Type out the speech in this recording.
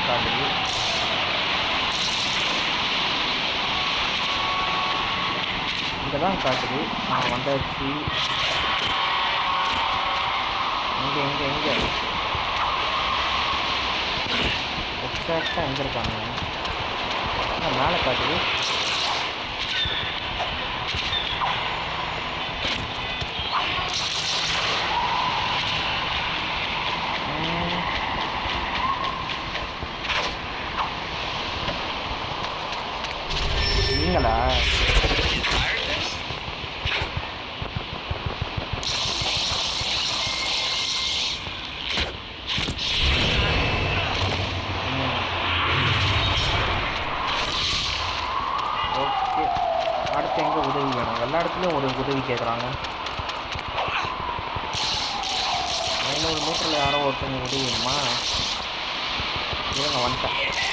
ஒரு காட்டுது இங்கே தான் காட்டுது. ஆ வந்தாச்சு. இங்கே இங்கே எங்கே எக்ஸாக்டாக எங்கே இருக்காங்க? மேலே காட்டுது. நீங்களா ஓகே. அடுத்து எங்கே உதவி வேணும்? எல்லா இடத்துலையும் ஒரு உதவி கேட்குறாங்க ஐநூறு மீட்டரில் யாரோ ஒருத்தவங்க உதவி வேணுமா இவங்க வந்துட்டேன்.